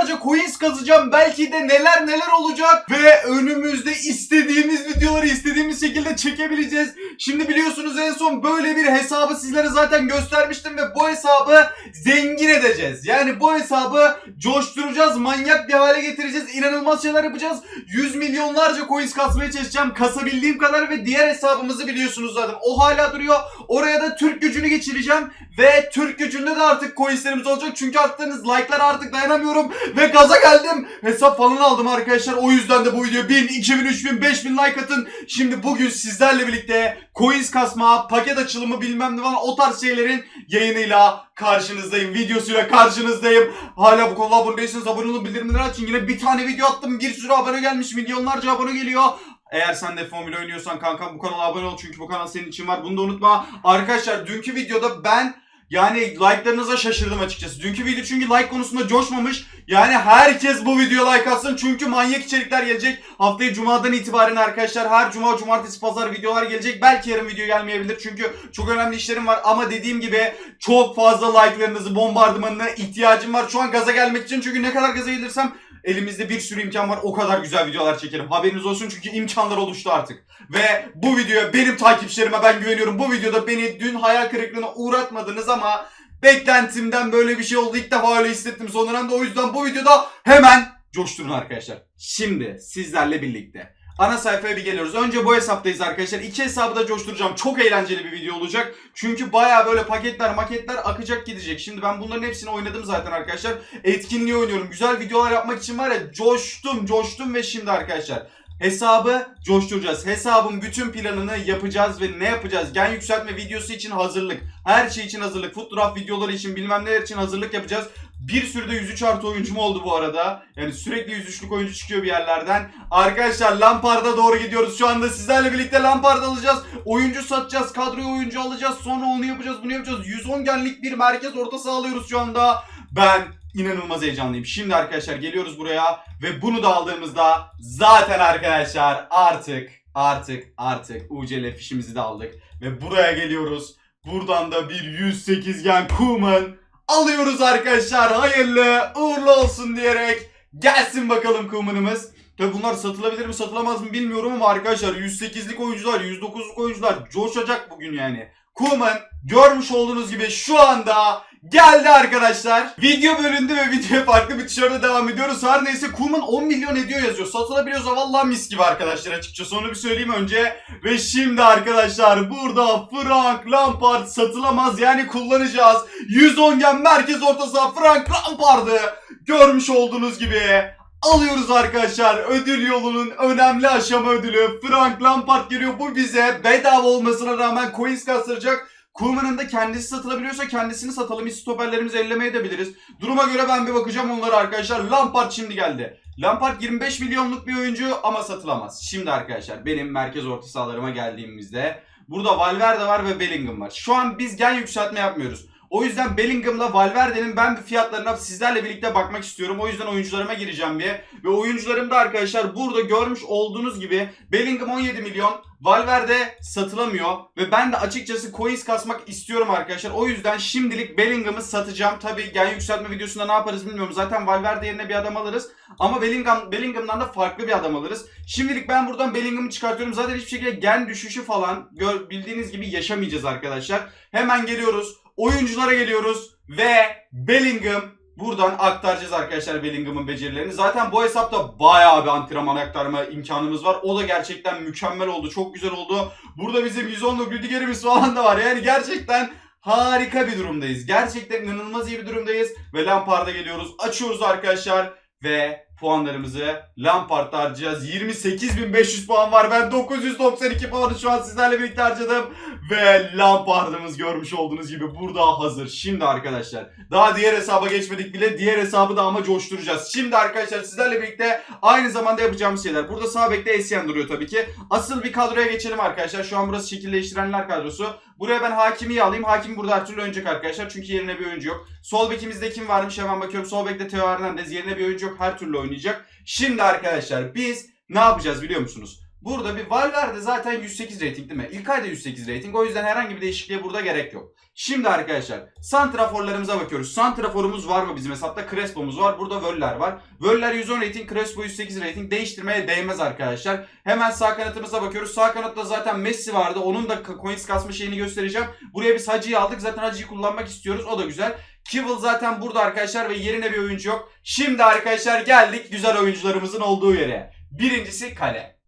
milyonlarca coins kazacağım. Belki de neler neler olacak. Ve önümüzde istediğimiz videoları istediğimiz şekilde çekebileceğiz. Şimdi biliyorsunuz en son böyle bir hesabı sizlere zaten göstermiştim ve bu hesabı zengin edeceğiz. Yani bu hesabı coşturacağız, manyak bir hale getireceğiz, inanılmaz şeyler yapacağız. 100 milyonlarca coins kasmaya çalışacağım, kasabildiğim kadar ve diğer hesabımızı biliyorsunuz zaten. O hala duruyor. Oraya da Türk gücünü geçireceğim ve Türk gücünde de artık coinslerimiz olacak. Çünkü attığınız like'lara artık dayanamıyorum ve gaza geldim. Hesap falan aldım arkadaşlar. O yüzden de bu video 1000, 2000, 3000, 5000 like atın. Şimdi bugün sizlerle birlikte coins kasma, paket açılımı bilmem ne falan o tarz şeylerin yayınıyla karşınızdayım. Videosuyla karşınızdayım. Hala bu kanala abone değilseniz abone olun bildirimleri açın. Yine bir tane video attım. Bir sürü abone gelmiş. Milyonlarca abone geliyor. Eğer sen de F11 oynuyorsan kankam bu kanala abone ol çünkü bu kanal senin için var. Bunu da unutma. Arkadaşlar dünkü videoda ben yani like'larınıza şaşırdım açıkçası. Dünkü video çünkü like konusunda coşmamış. Yani herkes bu videoya like atsın çünkü manyak içerikler gelecek. Haftaya cumadan itibaren arkadaşlar her cuma, cumartesi, pazar videolar gelecek. Belki yarın video gelmeyebilir çünkü çok önemli işlerim var. Ama dediğim gibi çok fazla like'larınızı, bombardımanına ihtiyacım var. Şu an gaza gelmek için çünkü ne kadar gaza gelirsem elimizde bir sürü imkan var. O kadar güzel videolar çekerim. Haberiniz olsun çünkü imkanlar oluştu artık. Ve bu videoya benim takipçilerime ben güveniyorum. Bu videoda beni dün hayal kırıklığına uğratmadınız ama beklentimden böyle bir şey oldu. İlk defa öyle hissettim son dönemde. O yüzden bu videoda hemen coşturun arkadaşlar. Şimdi sizlerle birlikte ana sayfaya bir geliyoruz. Önce bu hesaptayız arkadaşlar. İki hesabı da coşturacağım. Çok eğlenceli bir video olacak. Çünkü baya böyle paketler maketler akacak gidecek. Şimdi ben bunların hepsini oynadım zaten arkadaşlar. Etkinliği oynuyorum. Güzel videolar yapmak için var ya coştum coştum ve şimdi arkadaşlar Hesabı coşturacağız. Hesabın bütün planını yapacağız ve ne yapacağız? Gen yükseltme videosu için hazırlık. Her şey için hazırlık. Footdraft videoları için bilmem neler için hazırlık yapacağız. Bir sürü de 103 artı oyuncum oldu bu arada. Yani sürekli 103'lük oyuncu çıkıyor bir yerlerden. Arkadaşlar Lampard'a doğru gidiyoruz. Şu anda sizlerle birlikte Lampard alacağız. Oyuncu satacağız. Kadroya oyuncu alacağız. Sonra onu yapacağız bunu yapacağız. 110 genlik bir merkez orta sağlıyoruz şu anda. Ben inanılmaz heyecanlıyım. Şimdi arkadaşlar geliyoruz buraya ve bunu da aldığımızda zaten arkadaşlar artık artık artık UCL fişimizi de aldık ve buraya geliyoruz. Buradan da bir 108 gen Kuman alıyoruz arkadaşlar. Hayırlı uğurlu olsun diyerek gelsin bakalım Kuman'ımız. Tabi bunlar satılabilir mi satılamaz mı bilmiyorum ama arkadaşlar 108'lik oyuncular 109'luk oyuncular coşacak bugün yani. Kuman görmüş olduğunuz gibi şu anda geldi arkadaşlar. Video bölündü ve videoya farklı bir tişörtle devam ediyoruz. Her neyse Kuman 10 milyon ediyor yazıyor. Satılabiliyorsa vallahi mis gibi arkadaşlar açıkçası onu bir söyleyeyim önce. Ve şimdi arkadaşlar burada Frank Lampard satılamaz yani kullanacağız. 110 gen merkez orta Frank Lampard'ı görmüş olduğunuz gibi alıyoruz arkadaşlar. Ödül yolunun önemli aşama ödülü. Frank Lampard geliyor. Bu bize bedava olmasına rağmen coins kastıracak. Kuman'ın da kendisi satılabiliyorsa kendisini satalım. Biz stoperlerimizi ellemeye de biliriz. Duruma göre ben bir bakacağım onlara arkadaşlar. Lampard şimdi geldi. Lampard 25 milyonluk bir oyuncu ama satılamaz. Şimdi arkadaşlar benim merkez orta sahalarıma geldiğimizde burada Valverde var ve Bellingham var. Şu an biz gen yükseltme yapmıyoruz. O yüzden Bellingham'la Valverde'nin ben bir fiyatlarına sizlerle birlikte bakmak istiyorum. O yüzden oyuncularıma gireceğim bir. Ve oyuncularım da arkadaşlar burada görmüş olduğunuz gibi Bellingham 17 milyon, Valverde satılamıyor. Ve ben de açıkçası coins kasmak istiyorum arkadaşlar. O yüzden şimdilik Bellingham'ı satacağım. Tabi gen yükseltme videosunda ne yaparız bilmiyorum. Zaten Valverde yerine bir adam alırız. Ama Bellingham, Bellingham'dan da farklı bir adam alırız. Şimdilik ben buradan Bellingham'ı çıkartıyorum. Zaten hiçbir şekilde gen düşüşü falan bildiğiniz gibi yaşamayacağız arkadaşlar. Hemen geliyoruz. Oyunculara geliyoruz ve Bellingham buradan aktaracağız arkadaşlar Bellingham'ın becerilerini. Zaten bu hesapta bayağı bir antrenman aktarma imkanımız var. O da gerçekten mükemmel oldu. Çok güzel oldu. Burada bizim 110'luk Rüdiger'imiz falan da var. Yani gerçekten harika bir durumdayız. Gerçekten inanılmaz iyi bir durumdayız. Ve Lampard'a geliyoruz. Açıyoruz arkadaşlar. Ve puanlarımızı Lampard'da harcayacağız. 28.500 puan var. Ben 992 puanı şu an sizlerle birlikte harcadım. Ve Lampard'ımız görmüş olduğunuz gibi burada hazır. Şimdi arkadaşlar daha diğer hesaba geçmedik bile. Diğer hesabı da ama coşturacağız. Şimdi arkadaşlar sizlerle birlikte aynı zamanda yapacağımız şeyler. Burada sağ bekte Essien duruyor tabii ki. Asıl bir kadroya geçelim arkadaşlar. Şu an burası şekil değiştirenler kadrosu. Buraya ben Hakimi'yi alayım. Hakim burada her türlü oynayacak arkadaşlar. Çünkü yerine bir oyuncu yok. Sol bekimizde kim varmış hemen bakıyorum. Sol bekte Theo Hernandez. Yerine bir oyuncu yok. Her türlü oynayacak. Şimdi arkadaşlar biz ne yapacağız biliyor musunuz? Burada bir Valverde zaten 108 rating değil mi? İlkay da 108 rating. O yüzden herhangi bir değişikliğe burada gerek yok. Şimdi arkadaşlar santraforlarımıza bakıyoruz. Santraforumuz var mı bizim hesapta? Crespo'muz var. Burada Völler var. Völler 110 rating, Crespo 108 rating. Değiştirmeye değmez arkadaşlar. Hemen sağ kanatımıza bakıyoruz. Sağ kanatta zaten Messi vardı. Onun da coins kasma şeyini göstereceğim. Buraya biz Hacı'yı aldık. Zaten Hacı'yı kullanmak istiyoruz. O da güzel. Kivil zaten burada arkadaşlar ve yerine bir oyuncu yok. Şimdi arkadaşlar geldik güzel oyuncularımızın olduğu yere. Birincisi kale.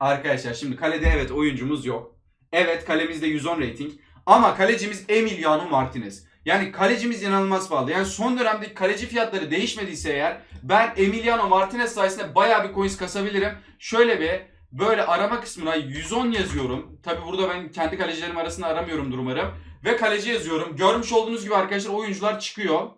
Arkadaşlar şimdi kalede evet oyuncumuz yok. Evet kalemizde 110 rating. Ama kalecimiz Emiliano Martinez. Yani kalecimiz inanılmaz pahalı. Yani son dönemdeki kaleci fiyatları değişmediyse eğer ben Emiliano Martinez sayesinde bayağı bir coins kasabilirim. Şöyle bir böyle arama kısmına 110 yazıyorum. Tabi burada ben kendi kalecilerim arasında aramıyorumdur umarım. Ve kaleci yazıyorum. Görmüş olduğunuz gibi arkadaşlar oyuncular çıkıyor.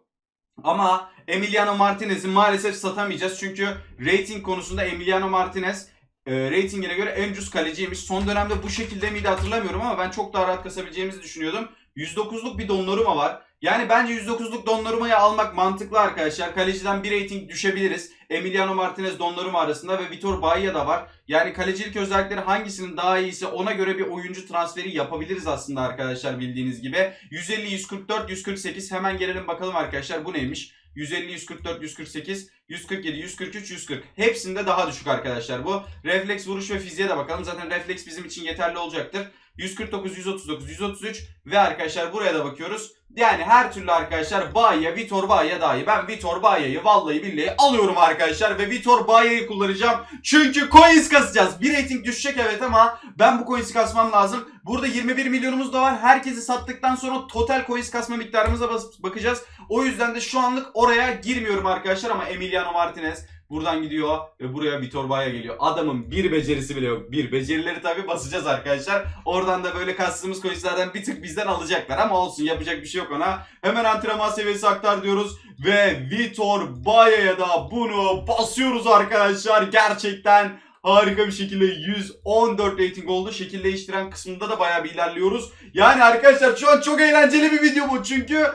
Ama Emiliano Martinez'i maalesef satamayacağız. Çünkü rating konusunda Emiliano Martinez e, ratingine göre en ucuz kaleciymiş. Son dönemde bu şekilde miydi hatırlamıyorum ama ben çok daha rahat kasabileceğimizi düşünüyordum. 109'luk bir Donnarumma var. Yani bence 109'luk Donnarumma'yı almak mantıklı arkadaşlar. Kaleciden bir rating düşebiliriz. Emiliano Martinez Donnarumma arasında ve Vitor Bahia da var. Yani kalecilik özellikleri hangisinin daha iyiyse ona göre bir oyuncu transferi yapabiliriz aslında arkadaşlar bildiğiniz gibi. 150, 144, 148 hemen gelelim bakalım arkadaşlar bu neymiş? 150, 144, 148, 147, 143, 140. Hepsinde daha düşük arkadaşlar bu. Refleks vuruş ve fiziğe de bakalım. Zaten refleks bizim için yeterli olacaktır. 149, 139, 133 ve arkadaşlar buraya da bakıyoruz. Yani her türlü arkadaşlar Bahia, Vitor Bahia daha iyi. Ben Vitor Bahia'yı vallahi billahi alıyorum arkadaşlar ve Vitor Bahia'yı kullanacağım. Çünkü coins kasacağız. Bir rating düşecek evet ama ben bu coins'i kasmam lazım. Burada 21 milyonumuz da var. Herkesi sattıktan sonra total coins kasma miktarımıza bakacağız. O yüzden de şu anlık oraya girmiyorum arkadaşlar ama Emiliano Martinez buradan gidiyor ve buraya Vitor Bahia geliyor. Adamın bir becerisi bile yok. Bir becerileri tabi basacağız arkadaşlar. Oradan da böyle kastığımız coinslerden bir tık bizden alacaklar ama olsun yapacak bir şey yok ona. Hemen antrenman seviyesi aktar diyoruz ve Vitor Bahia'ya da bunu basıyoruz arkadaşlar. Gerçekten harika bir şekilde 114 rating oldu. Şekil değiştiren kısmında da bayağı bir ilerliyoruz. Yani arkadaşlar şu an çok eğlenceli bir video bu çünkü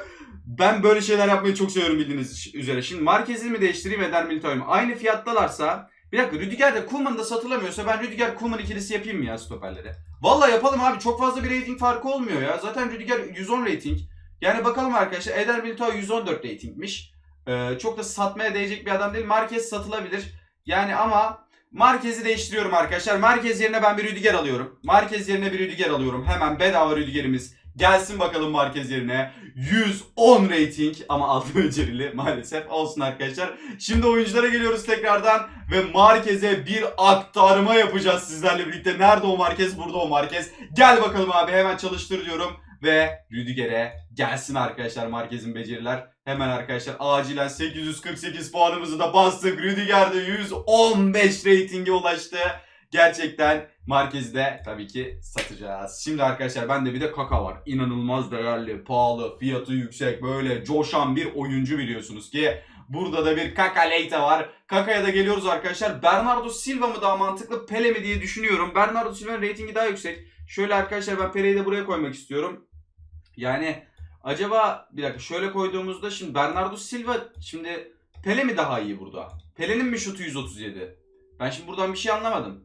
ben böyle şeyler yapmayı çok seviyorum bildiğiniz üzere. Şimdi Marquez'i mi değiştireyim Eder Milito'yu mu? Aynı fiyattalarsa bir dakika Rüdiger de Koeman da satılamıyorsa ben Rüdiger Koeman ikilisi yapayım mı ya stoperlere? Vallahi yapalım abi çok fazla bir rating farkı olmuyor ya. Zaten Rüdiger 110 rating. Yani bakalım arkadaşlar Eder Militao 114 ratingmiş. Ee, çok da satmaya değecek bir adam değil. Marquez satılabilir. Yani ama Marquez'i değiştiriyorum arkadaşlar. Marquez yerine ben bir Rüdiger alıyorum. Marquez yerine bir Rüdiger alıyorum. Hemen bedava Rüdiger'imiz gelsin bakalım Marquez yerine. 110 rating ama altı becerili maalesef. Olsun arkadaşlar. Şimdi oyunculara geliyoruz tekrardan ve Marquez'e bir aktarma yapacağız sizlerle birlikte. Nerede o Marquez? Burada o Marquez. Gel bakalım abi hemen çalıştır diyorum. Ve Rüdiger'e gelsin arkadaşlar Marquez'in beceriler. Hemen arkadaşlar acilen 848 puanımızı da bastık. Rüdiger de 115 ratinge ulaştı. Gerçekten Marquez'i de tabii ki satacağız. Şimdi arkadaşlar bende bir de Kaka var. İnanılmaz değerli, pahalı, fiyatı yüksek, böyle coşan bir oyuncu biliyorsunuz ki. Burada da bir Kaka Leita var. Kaka'ya da geliyoruz arkadaşlar. Bernardo Silva mı daha mantıklı, Pele mi diye düşünüyorum. Bernardo Silva'nın ratingi daha yüksek. Şöyle arkadaşlar ben Pele'yi de buraya koymak istiyorum. Yani acaba bir dakika şöyle koyduğumuzda şimdi Bernardo Silva şimdi Pele mi daha iyi burada? Pele'nin mi şutu 137? Ben şimdi buradan bir şey anlamadım.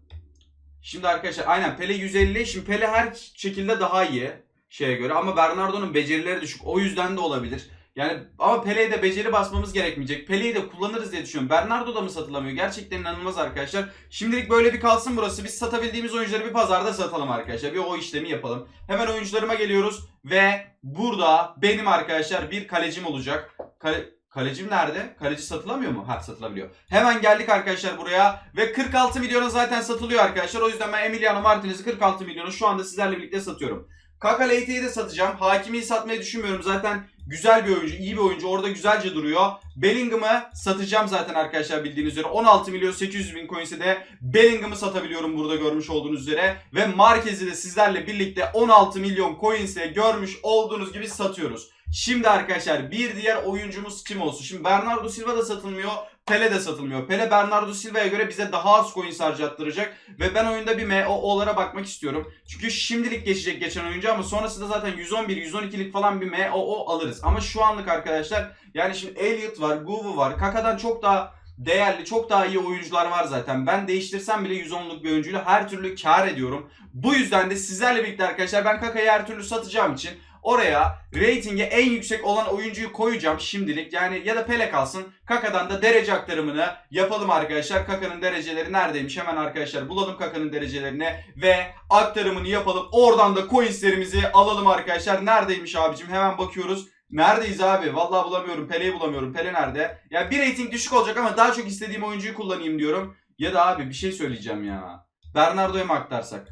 Şimdi arkadaşlar aynen Pele 150. Şimdi Pele her şekilde daha iyi şeye göre ama Bernardo'nun becerileri düşük. O yüzden de olabilir. Yani ama Pele'ye de beceri basmamız gerekmeyecek. Pele'yi de kullanırız diye düşünüyorum. Bernardo da mı satılamıyor? Gerçekten inanılmaz arkadaşlar. Şimdilik böyle bir kalsın burası. Biz satabildiğimiz oyuncuları bir pazarda satalım arkadaşlar. Bir o işlemi yapalım. Hemen oyuncularıma geliyoruz ve burada benim arkadaşlar bir kalecim olacak. Kale... Kalecim nerede? Kaleci satılamıyor mu? Ha satılabiliyor. Hemen geldik arkadaşlar buraya ve 46 milyona zaten satılıyor arkadaşlar. O yüzden ben Emiliano Martinez'i 46 milyona şu anda sizlerle birlikte satıyorum. Kaka Leite'yi de satacağım. Hakimi'yi satmayı düşünmüyorum. Zaten güzel bir oyuncu, iyi bir oyuncu. Orada güzelce duruyor. Bellingham'ı satacağım zaten arkadaşlar bildiğiniz üzere. 16 milyon 800 bin coins'e de Bellingham'ı satabiliyorum burada görmüş olduğunuz üzere. Ve Marquez'i de sizlerle birlikte 16 milyon coins'e görmüş olduğunuz gibi satıyoruz. Şimdi arkadaşlar bir diğer oyuncumuz kim olsun? Şimdi Bernardo Silva da satılmıyor. Pele de satılmıyor. Pele Bernardo Silva'ya göre bize daha az coin harcattıracak. Ve ben oyunda bir MOO'lara bakmak istiyorum. Çünkü şimdilik geçecek geçen oyuncu ama sonrasında zaten 111-112'lik falan bir MOO alırız. Ama şu anlık arkadaşlar yani şimdi Elliot var, Guvu var. Kaka'dan çok daha değerli, çok daha iyi oyuncular var zaten. Ben değiştirsem bile 110'luk bir oyuncuyla her türlü kar ediyorum. Bu yüzden de sizlerle birlikte arkadaşlar ben Kaka'yı her türlü satacağım için oraya ratingi en yüksek olan oyuncuyu koyacağım şimdilik. Yani ya da Pele kalsın. Kaka'dan da derece aktarımını yapalım arkadaşlar. Kaka'nın dereceleri neredeymiş? Hemen arkadaşlar bulalım Kaka'nın derecelerini ve aktarımını yapalım. Oradan da coinslerimizi alalım arkadaşlar. Neredeymiş abicim? Hemen bakıyoruz. Neredeyiz abi? Vallahi bulamıyorum. Pele'yi bulamıyorum. Pele nerede? Ya bir rating düşük olacak ama daha çok istediğim oyuncuyu kullanayım diyorum. Ya da abi bir şey söyleyeceğim ya. Bernardo'ya mı aktarsak?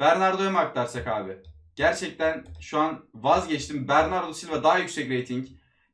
Bernardo'ya mı aktarsak abi? Gerçekten şu an vazgeçtim. Bernardo Silva daha yüksek rating.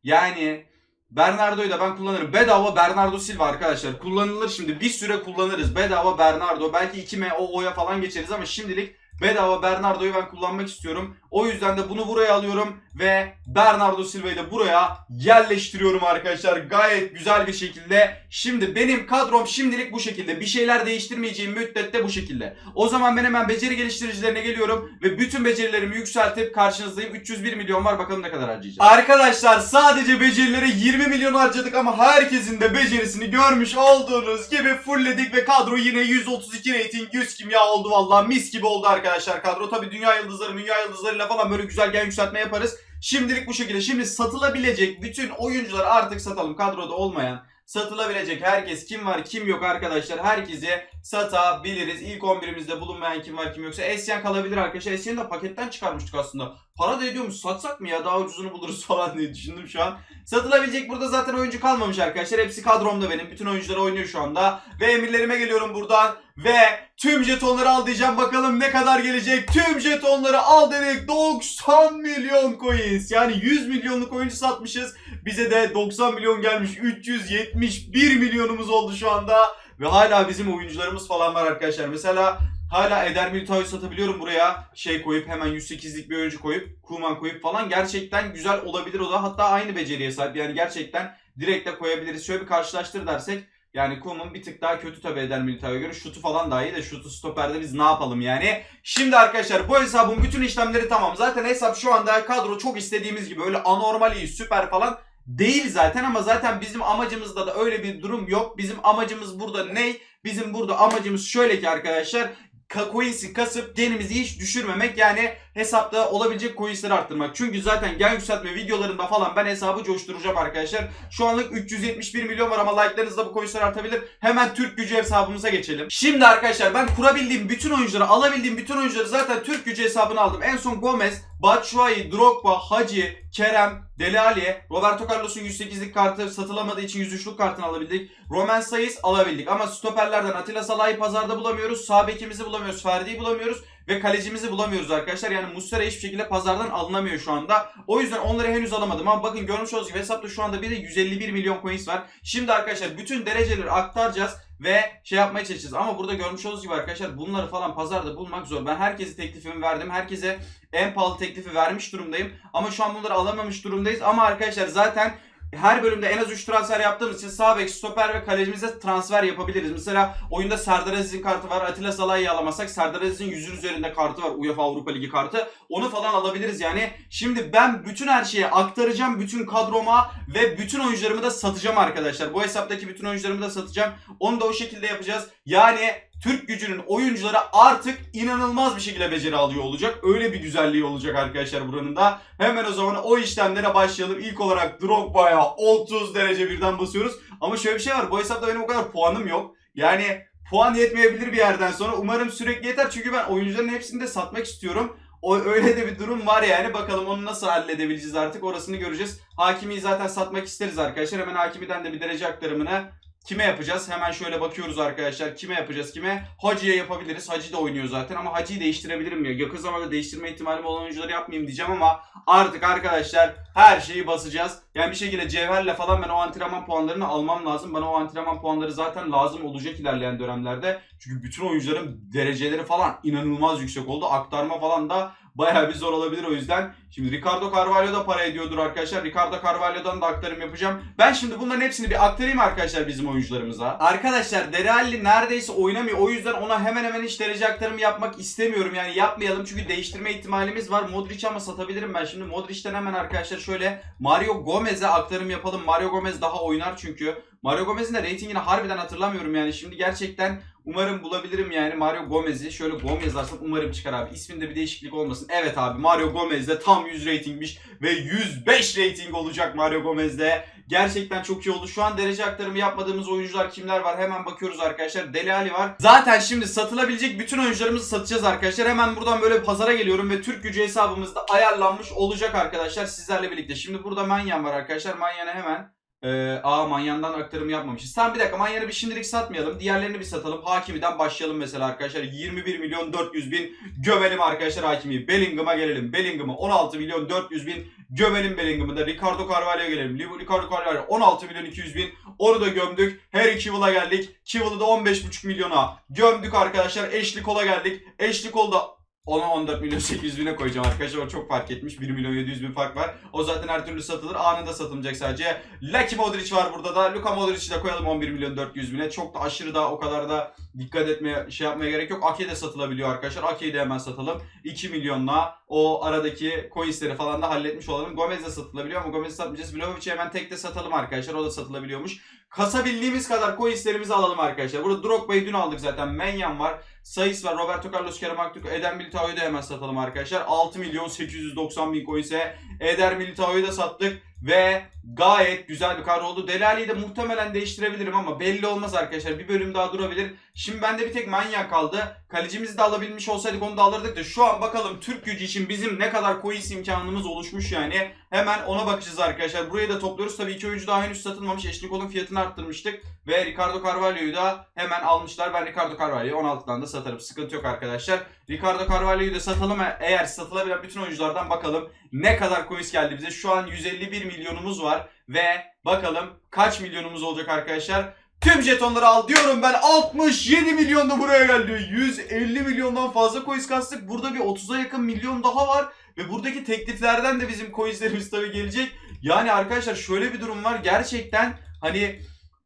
Yani Bernardo'yu da ben kullanırım. Bedava Bernardo Silva arkadaşlar. Kullanılır şimdi. Bir süre kullanırız. Bedava Bernardo. Belki 2M o O'ya falan geçeriz ama şimdilik bedava Bernardo'yu ben kullanmak istiyorum. O yüzden de bunu buraya alıyorum ve Bernardo Silva'yı da buraya yerleştiriyorum arkadaşlar. Gayet güzel bir şekilde. Şimdi benim kadrom şimdilik bu şekilde. Bir şeyler değiştirmeyeceğim müddette bu şekilde. O zaman ben hemen beceri geliştiricilerine geliyorum ve bütün becerilerimi yükseltip karşınızdayım. 301 milyon var bakalım ne kadar harcayacağım. Arkadaşlar sadece becerilere 20 milyon harcadık ama herkesin de becerisini görmüş olduğunuz gibi fullledik ve kadro yine 132 rating 100 kimya oldu vallahi mis gibi oldu arkadaşlar kadro. Tabi dünya yıldızları dünya yıldızlarıyla falan böyle güzel gen yükseltme yaparız. Şimdilik bu şekilde. Şimdi satılabilecek bütün oyuncuları artık satalım. Kadroda olmayan satılabilecek herkes kim var kim yok arkadaşlar. Herkesi satabiliriz. İlk 11'imizde bulunmayan kim var kim yoksa. Esyen kalabilir arkadaşlar. Esyen'i de paketten çıkarmıştık aslında. Para da ediyormuş satsak mı ya daha ucuzunu buluruz falan diye düşündüm şu an. Satılabilecek burada zaten oyuncu kalmamış arkadaşlar. Hepsi kadromda benim. Bütün oyuncular oynuyor şu anda. Ve emirlerime geliyorum buradan. Ve tüm jetonları al diyeceğim. Bakalım ne kadar gelecek. Tüm jetonları al dedik. 90 milyon coins. Yani 100 milyonluk oyuncu satmışız. Bize de 90 milyon gelmiş. 371 milyonumuz oldu şu anda. Ve hala bizim oyuncularımız falan var arkadaşlar. Mesela hala Eder Milito'yu satabiliyorum buraya. Şey koyup hemen 108'lik bir oyuncu koyup Kuman koyup falan. Gerçekten güzel olabilir o da. Hatta aynı beceriye sahip. Yani gerçekten direkt de koyabiliriz. Şöyle bir karşılaştır dersek. Yani Kuman bir tık daha kötü tabii Eder Milito'ya göre. Şutu falan daha iyi de şutu stoperde biz ne yapalım yani. Şimdi arkadaşlar bu hesabın bütün işlemleri tamam. Zaten hesap şu anda kadro çok istediğimiz gibi öyle anormal iyi süper falan değil zaten ama zaten bizim amacımızda da öyle bir durum yok. Bizim amacımız burada ne? Bizim burada amacımız şöyle ki arkadaşlar coins'i kasıp genimizi hiç düşürmemek yani hesapta olabilecek coins'leri arttırmak. Çünkü zaten gen yükseltme videolarında falan ben hesabı coşturacağım arkadaşlar. Şu anlık 371 milyon var ama like'larınızla bu coins'ler artabilir. Hemen Türk gücü hesabımıza geçelim. Şimdi arkadaşlar ben kurabildiğim bütün oyuncuları, alabildiğim bütün oyuncuları zaten Türk gücü hesabına aldım. En son Gomez, Batshuayi, Drogba, Hacı, Kerem, Deli Ali, Roberto Carlos'un 108'lik kartı satılamadığı için 103'lük kartını alabildik. Roman Sayıs alabildik ama stoperlerden Atilla Salah'ı pazarda bulamıyoruz. Sağ bekimizi bulamıyoruz. Ferdi'yi bulamıyoruz. Ve kalecimizi bulamıyoruz arkadaşlar. Yani Muslera hiçbir şekilde pazardan alınamıyor şu anda. O yüzden onları henüz alamadım. Ama bakın görmüş olduğunuz gibi hesapta şu anda bir de 151 milyon coins var. Şimdi arkadaşlar bütün dereceleri aktaracağız ve şey yapmaya çalışacağız. Ama burada görmüş olduğunuz gibi arkadaşlar bunları falan pazarda bulmak zor. Ben herkese teklifimi verdim. Herkese en pahalı teklifi vermiş durumdayım. Ama şu an bunları alamamış durumdayız. Ama arkadaşlar zaten her bölümde en az 3 transfer yaptığımız için sağ bek, stoper ve kalecimize transfer yapabiliriz. Mesela oyunda Serdar Aziz'in kartı var. Atilla Salah'ı alamasak Serdar Aziz'in 100'ün üzerinde kartı var. UEFA Avrupa Ligi kartı. Onu falan alabiliriz yani. Şimdi ben bütün her şeyi aktaracağım. Bütün kadroma ve bütün oyuncularımı da satacağım arkadaşlar. Bu hesaptaki bütün oyuncularımı da satacağım. Onu da o şekilde yapacağız. Yani Türk gücünün oyuncuları artık inanılmaz bir şekilde beceri alıyor olacak. Öyle bir güzelliği olacak arkadaşlar buranın da. Hemen o zaman o işlemlere başlayalım. İlk olarak Drogba'ya 30 derece birden basıyoruz. Ama şöyle bir şey var. Bu hesapta benim o kadar puanım yok. Yani puan yetmeyebilir bir yerden sonra. Umarım sürekli yeter. Çünkü ben oyuncuların hepsini de satmak istiyorum. O öyle de bir durum var yani. Bakalım onu nasıl halledebileceğiz artık orasını göreceğiz. Hakimiyi zaten satmak isteriz arkadaşlar. Hemen Hakimi'den de bir derece aktarımını Kime yapacağız? Hemen şöyle bakıyoruz arkadaşlar. Kime yapacağız? Kime? Hacı'ya yapabiliriz. Hacı da oynuyor zaten ama Hacı'yı değiştirebilirim ya. Yakın zamanda değiştirme ihtimalim olan oyuncuları yapmayayım diyeceğim ama artık arkadaşlar her şeyi basacağız. Yani bir şekilde cevherle falan ben o antrenman puanlarını almam lazım. Bana o antrenman puanları zaten lazım olacak ilerleyen dönemlerde. Çünkü bütün oyuncuların dereceleri falan inanılmaz yüksek oldu. Aktarma falan da bayağı bir zor olabilir o yüzden. Şimdi Ricardo Carvalho da para ediyordur arkadaşlar. Ricardo Carvalho'dan da aktarım yapacağım. Ben şimdi bunların hepsini bir aktarayım arkadaşlar bizim oyuncularımıza. Arkadaşlar Deralli neredeyse oynamıyor. O yüzden ona hemen hemen hiç derece aktarımı yapmak istemiyorum. Yani yapmayalım çünkü değiştirme ihtimalimiz var. Modric ama satabilirim ben. Şimdi Modric'ten hemen arkadaşlar şöyle Mario Gomez Gomez'e aktarım yapalım. Mario Gomez daha oynar çünkü. Mario Gomez'in de reytingini harbiden hatırlamıyorum yani. Şimdi gerçekten umarım bulabilirim yani Mario Gomez'i. Şöyle Gomez yazarsam umarım çıkar abi. İsminde bir değişiklik olmasın. Evet abi Mario Gomez'de tam 100 reytingmiş ve 105 reyting olacak Mario Gomez'de. Gerçekten çok iyi oldu. Şu an derece aktarımı yapmadığımız oyuncular kimler var? Hemen bakıyoruz arkadaşlar. Deli Ali var. Zaten şimdi satılabilecek bütün oyuncularımızı satacağız arkadaşlar. Hemen buradan böyle pazara geliyorum ve Türk gücü hesabımızda ayarlanmış olacak arkadaşlar sizlerle birlikte. Şimdi burada Manyan var arkadaşlar. Manyan'a hemen ee, aa Manyan'dan aktarım yapmamışız. Tamam bir dakika Manyan'ı bir şimdilik satmayalım. Diğerlerini bir satalım. Hakimi'den başlayalım mesela arkadaşlar. 21 milyon 400 bin gömelim arkadaşlar Hakimi. Bellingham'a gelelim. Bellingham'a 16 milyon 400 bin gömelim Bellingham'ı da. Ricardo Carvalho'ya gelelim. Ricardo Carvalho 16 milyon 200 bin. Onu da gömdük. Harry Kivill'a geldik. Kivill'ı da 15,5 milyona gömdük arkadaşlar. Ashley Cole'a geldik. Ashley Cole da ona 14 milyon 800 bine koyacağım arkadaşlar. O çok fark etmiş. 1 milyon 700 bin fark var. O zaten her türlü satılır. Anında satılacak sadece. Lucky Modric var burada da. Luka Modric'i de koyalım 11 milyon 400 bine. Çok da aşırı da o kadar da dikkat etmeye şey yapmaya gerek yok. Ake de satılabiliyor arkadaşlar. Ake'yi de hemen satalım. 2 milyonla o aradaki coinsleri falan da halletmiş olalım. Gomez de satılabiliyor ama Gomez'i satmayacağız. Vlahovic'i hemen tek de satalım arkadaşlar. O da satılabiliyormuş. Kasabildiğimiz kadar coinslerimizi alalım arkadaşlar. Burada Drogba'yı dün aldık zaten. Menyan var. Sayıs var. Roberto Carlos, Kerem Aktürk, Eden Militao'yu da hemen satalım arkadaşlar. 6 milyon 890 bin coins'e Eder Militao'yu da sattık. Ve gayet güzel bir kadro oldu. Delali'yi de muhtemelen değiştirebilirim ama belli olmaz arkadaşlar. Bir bölüm daha durabilir. Şimdi bende bir tek manyak kaldı. Kalecimizi de alabilmiş olsaydık onu da alırdık da şu an bakalım Türk gücü için bizim ne kadar coins imkanımız oluşmuş yani. Hemen ona bakacağız arkadaşlar. Burayı da topluyoruz. Tabii iki oyuncu daha henüz satılmamış. Eşlik olun fiyatını arttırmıştık. Ve Ricardo Carvalho'yu da hemen almışlar. Ben Ricardo Carvalho'yu 16'dan da satarım. Sıkıntı yok arkadaşlar. Ricardo Carvalho'yu da satalım. Eğer satılabilen bütün oyunculardan bakalım ne kadar coins geldi bize. Şu an 151 milyonumuz var. Ve bakalım kaç milyonumuz olacak arkadaşlar. Tüm jetonları al diyorum ben 67 milyon da buraya geldi. 150 milyondan fazla coins kastık. Burada bir 30'a yakın milyon daha var. Ve buradaki tekliflerden de bizim coinslerimiz tabii gelecek. Yani arkadaşlar şöyle bir durum var. Gerçekten hani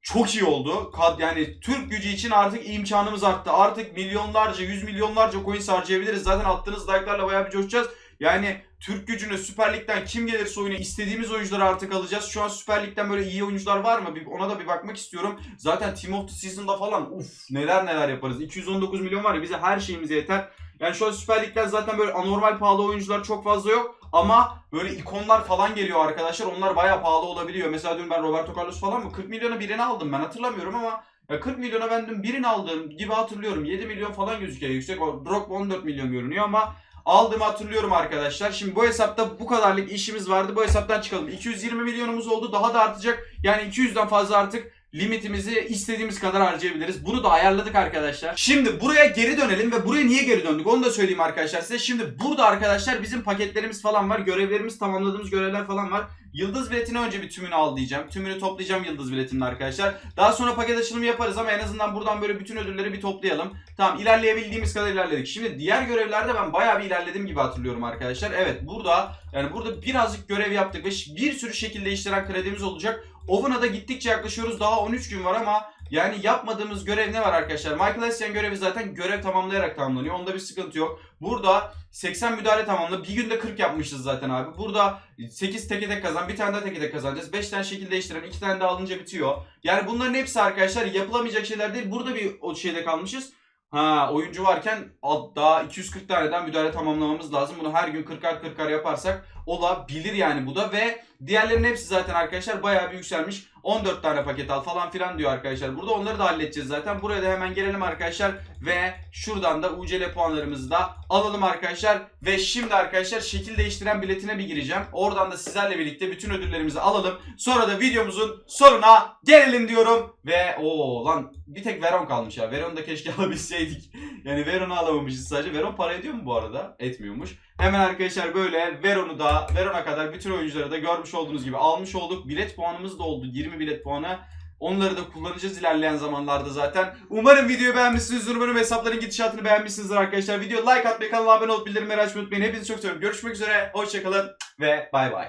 çok iyi oldu. Yani Türk gücü için artık imkanımız arttı. Artık milyonlarca, yüz milyonlarca coins harcayabiliriz. Zaten attığınız like'larla bayağı bir coşacağız. Yani Türk gücüne Süper Lig'den kim gelirse oyuna istediğimiz oyuncuları artık alacağız. Şu an Süper Lig'den böyle iyi oyuncular var mı? Bir, ona da bir bakmak istiyorum. Zaten Team of the Season'da falan uf neler neler yaparız. 219 milyon var ya bize her şeyimize yeter. Yani şu an Süper Lig'den zaten böyle anormal pahalı oyuncular çok fazla yok. Ama böyle ikonlar falan geliyor arkadaşlar. Onlar bayağı pahalı olabiliyor. Mesela dün ben Roberto Carlos falan mı 40 milyona birini aldım ben hatırlamıyorum ama ya 40 milyona ben dün birini aldığım gibi hatırlıyorum. 7 milyon falan gözüküyor yüksek. O Drogba 14 milyon görünüyor ama aldığımı hatırlıyorum arkadaşlar. Şimdi bu hesapta bu kadarlık işimiz vardı. Bu hesaptan çıkalım. 220 milyonumuz oldu. Daha da artacak. Yani 200'den fazla artık limitimizi istediğimiz kadar harcayabiliriz. Bunu da ayarladık arkadaşlar. Şimdi buraya geri dönelim ve buraya niye geri döndük onu da söyleyeyim arkadaşlar size. Şimdi burada arkadaşlar bizim paketlerimiz falan var. Görevlerimiz tamamladığımız görevler falan var. Yıldız biletini önce bir tümünü al diyeceğim. Tümünü toplayacağım yıldız biletinin arkadaşlar. Daha sonra paket açılımı yaparız ama en azından buradan böyle bütün ödülleri bir toplayalım. Tamam ilerleyebildiğimiz kadar ilerledik. Şimdi diğer görevlerde ben bayağı bir ilerledim gibi hatırlıyorum arkadaşlar. Evet burada yani burada birazcık görev yaptık ve bir sürü şekilde işlenen kredimiz olacak. Oven'a da gittikçe yaklaşıyoruz. Daha 13 gün var ama yani yapmadığımız görev ne var arkadaşlar? Michael Essien görevi zaten görev tamamlayarak tamamlanıyor. Onda bir sıkıntı yok. Burada 80 müdahale tamamla. Bir günde 40 yapmışız zaten abi. Burada 8 teke tek kazan. Bir tane daha teke tek kazanacağız. 5 tane şekil değiştiren. 2 tane daha alınca bitiyor. Yani bunların hepsi arkadaşlar yapılamayacak şeyler değil. Burada bir o şeyde kalmışız. Ha oyuncu varken daha 240 taneden müdahale tamamlamamız lazım. Bunu her gün 40'ar 40'ar yaparsak olabilir yani bu da ve diğerlerinin hepsi zaten arkadaşlar bayağı bir yükselmiş. 14 tane paket al falan filan diyor arkadaşlar. Burada onları da halledeceğiz zaten. Buraya da hemen gelelim arkadaşlar ve şuradan da UCL puanlarımızı da alalım arkadaşlar. Ve şimdi arkadaşlar şekil değiştiren biletine bir gireceğim. Oradan da sizlerle birlikte bütün ödüllerimizi alalım. Sonra da videomuzun sonuna gelelim diyorum. Ve o lan bir tek Veron kalmış ya. Veron'u da keşke alabilseydik. Yani Veron'u alamamışız sadece. Veron para ediyor mu bu arada? Etmiyormuş. Hemen arkadaşlar böyle Veron'u da Veron'a kadar bütün oyuncuları da görmüş olduğunuz gibi almış olduk. Bilet puanımız da oldu. 20 bilet puanı. Onları da kullanacağız ilerleyen zamanlarda zaten. Umarım videoyu beğenmişsinizdir. Umarım hesapların gidişatını beğenmişsinizdir arkadaşlar. Video like atmayı, kanala abone olup bildirimleri açmayı unutmayın. Hepinizi çok seviyorum. Görüşmek üzere. Hoşçakalın ve bay bay.